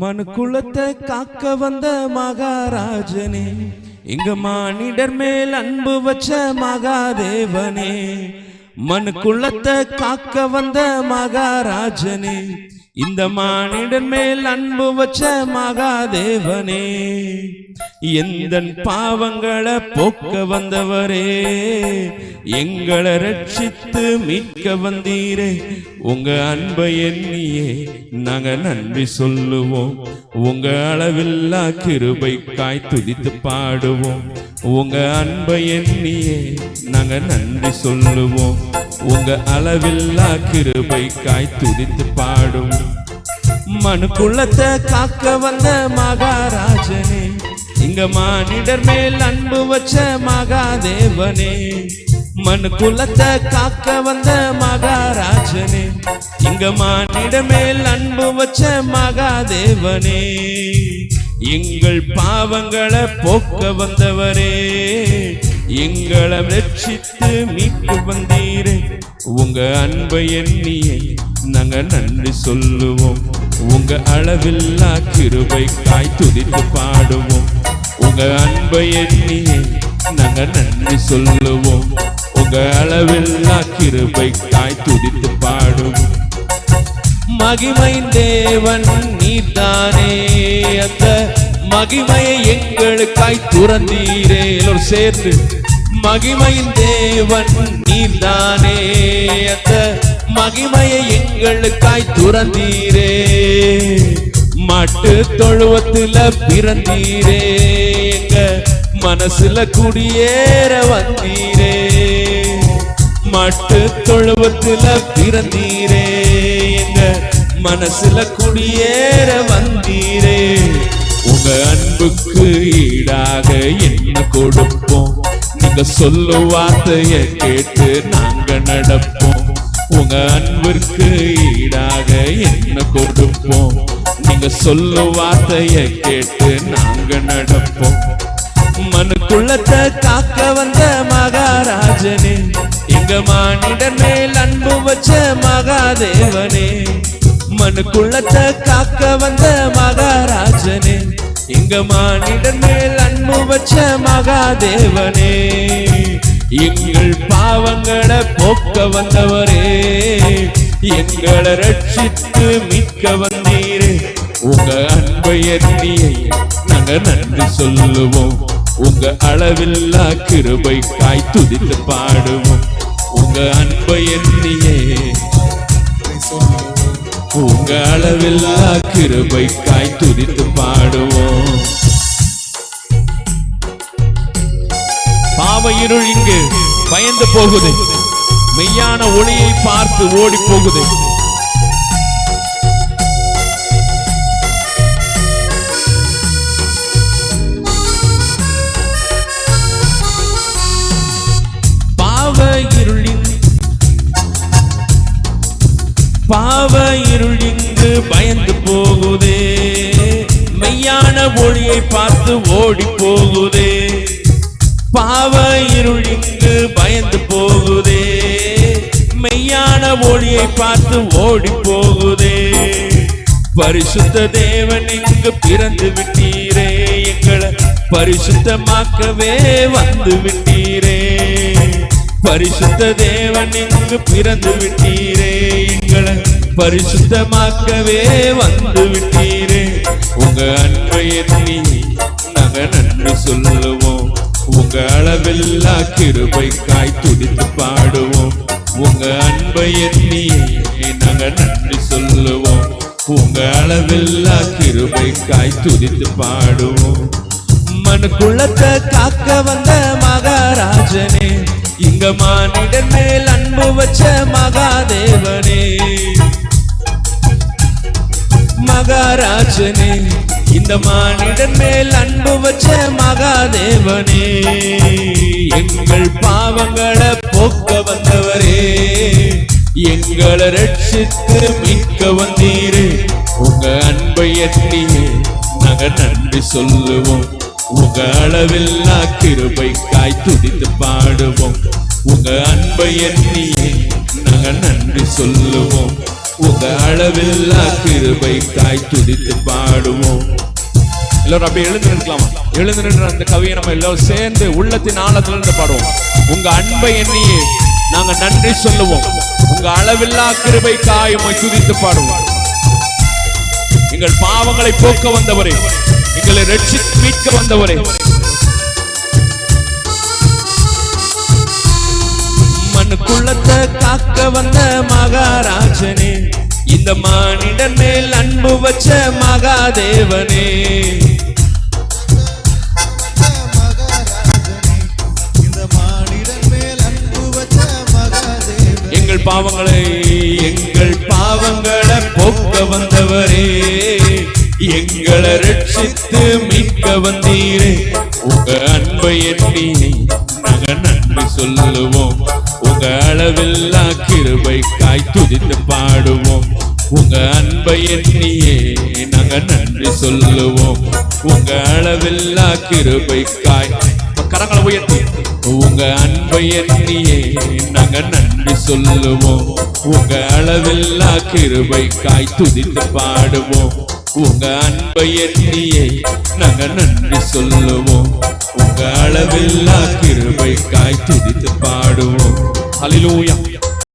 மனு குலத்தை காக்க வந்த மகாராஜனே இங்க மானிடர் மேல் அன்பு வச்ச மகாதேவனே. மனு குளத்தை காக்க வந்த மகாராஜனே இந்த மானிடன் மேல் அன்பு வச்ச மகாதேவனே எந்த பாவங்களை போக்க வந்தவரே எங்களை ரட்சித்து மீட்க வந்தீரே உங்க அன்பை எண்ணியே நாங்க நன்றி சொல்லுவோம். உங்க அளவில்லா கிருபை காய் துதித்து பாடுவோம். உங்க அன்பை எண்ணியே நாங்க நன்றி சொல்லுவோம். உங்க அளவில்லா கிருபை காய் துதித்து பாடும். மனு குலத்தை காக்க வந்த மகாராஜனே இங்க மானிடர் மேல் அன்பு வச்ச மகாதேவனே. மனு குலத்தை காக்க வந்த மகாராஜனே இங்க மானிட மேல் அன்பு வச்ச மகாதேவனே. எங்கள் பாவங்களை போக்க வந்தவரே எங்களை ரட்சித்து மீட்க வந்தீரே. உங்க அன்பை எண்ணியை நாங்க நன்றி சொல்லுவோம். உங்க அளவில்லா கிருபை காய் துதித்து பாடுவோம். உங்க அன்பை எண்ணியை நாங்க நன்றி சொல்லுவோம். உங்க அளவில்லா கிருபை காய் துதித்து பாடுவோம். மகிமை தேவன் நீதானே அந்த மகிமையை எங்களுக்காய் துறந்தீரே. எல்லோரும் சேர்ந்து மகிமையின் தேவன் நீதானே அந்த மகிமையை எங்களுக்காய் துறந்தீரே. மட்டு தொழுவத்துல பிறந்தீரே எங்க மனசுல குடியேற வந்தீரே. மட்டு தொழுவத்துல பிறந்தீரே. மனசுல குடியேற வந்தீரே. உங்க அன்புக்கு ஈடாக என்ன கொடுப்போம்? நீங்க சொல்லு வார்த்தைய கேட்டு நாங்க நடப்போம். உங்க அன்பிற்கு ஈடாக என்ன கொடுப்போம்? நீங்க சொல்லு வார்த்தைய கேட்டு நாங்க நடப்போம். மனுக்குள்ளத்தை காக்க வந்த மகாராஜனே எங்க மானிடர் மேல் அன்பு வச்ச மகாதேவனே மனுக்குள்ளத்தை காக்க வந்த மகாராஜனே எங்க மானிடர் மேல் அன்பு வச்ச மகாதேவனே எங்கள் பாவங்களை போக்க வந்தவரே எங்களை ரட்சித்து மீட்க வந்தீரே உங்க அன்பை எண்ணியை நாங்க நன்றி சொல்லுவோம். உங்க அளவில்லா கிருபை காய் துதித்து பாடுவோம். உங்க அன்பை எண்ணியே. உங்க அளவில்லா கிருபை காய் துதித்து பாடுவோம். பாவ இருள் இங்கு பயந்து போகுது. மெய்யான ஒளியை பார்த்து ஓடி போகுது. பாவ இருள் இங்கு பயந்து போகுதே. மெய்யான ஒளியை பார்த்து ஓடி போகுதே. பாவ இருள் இங்கு பயந்து போகுதே. மெய்யான ஒளியை பார்த்து ஓடி போகுதே. பரிசுத்த தேவன் இங்கு பிறந்து விட்டீரே. எங்களை பரிசுத்தமாக்கவே வந்து விட்டீரே. பரிசுத்த தேவன் இங்கு பிறந்து விட்டீரே. எங்களை பரிசுத்தமாக்கவே வந்து விட்டீரே உங்க அன்பை எண்ணி நாங்க நன்றி சொல்லுவோம். உங்க அளவில்லா கிருபை காய் துடித்து பாடுவோம். உங்க அன்பை எண்ணி நாங்க நன்றி சொல்லுவோம். உங்க அளவில்லா கிருபை காய் துதித்து பாடுவோம். மனுக்குள்ளத்தை காக்க வந்த மகாராஜனே இங்க மானிடர் மேல் அன்பு வச்ச மகாதேவனே. மகாராஜனே இந்த மானிடன் மேல் அன்பு வச்ச மகாதேவனே எங்கள் பாவங்களை போக்க வந்தவரே எங்களை ரட்சித்து மீட்க வந்தீரே உங்க அன்பை எண்ணியே நாங்க நன்றி சொல்லுவோம். உங்க அளவில்லா கிருபை காய் துதித்து பாடுவோம். உங்க அன்பை எண்ணியே நாங்க நன்றி சொல்லுவோம். உங்க அளவில்லா தாய் துடித்து பாடுவோம் எல்லாரும் அப்படி எழுந்து நிற்கலாமா? எழுந்து நின்ற அந்த கவியை நம்ம எல்லாரும் சேர்ந்து உள்ளத்தின் ஆழத்துல இருந்து பாடுவோம். உங்க அன்பை எண்ணியே நாங்க நன்றி சொல்லுவோம். உங்க அளவில்லா கிருபை தாயுமை துதித்து பாடுவோம். எங்கள் பாவங்களை போக்க வந்தவரே எங்களை ரட்சி மீட்க வந்தவரே. மண்ணுக்குள்ளத்தை காக்க வந்த மகாராஜனே இந்த மானிடன் மேல் அன்பு வச்ச மகாதேவனே. இந்த அன்பு எங்கள் பாவங்களை எங்கள் பாவங்களை போக்க வந்தவரே. எங்களை ரட்சித்து மீட்க வந்தீரே. உங்க அன்பை எண்ணி நாங்க நன்றி சொல்லுவோம். உங்க அளவில்லா கிருபை காய் துதித்து பாடுவோம். உங்க அன்பை எண்ணியே நாங்க நன்றி சொல்லுவோம். உங்க அளவில்லா கிருபை காய். கரங்களை உயர்த்தி. உங்க அன்பை எண்ணியே நாங்க நன்றி சொல்லுவோம். உங்க அளவில்லா கிருபை காய் துதித்து பாடுவோம். உங்க அன்பை எண்ணியே நாங்க நன்றி சொல்லுவோம். உங்க அளவில்லா கிருபை காய் துதித்து பாடுவோம். அலிலூயா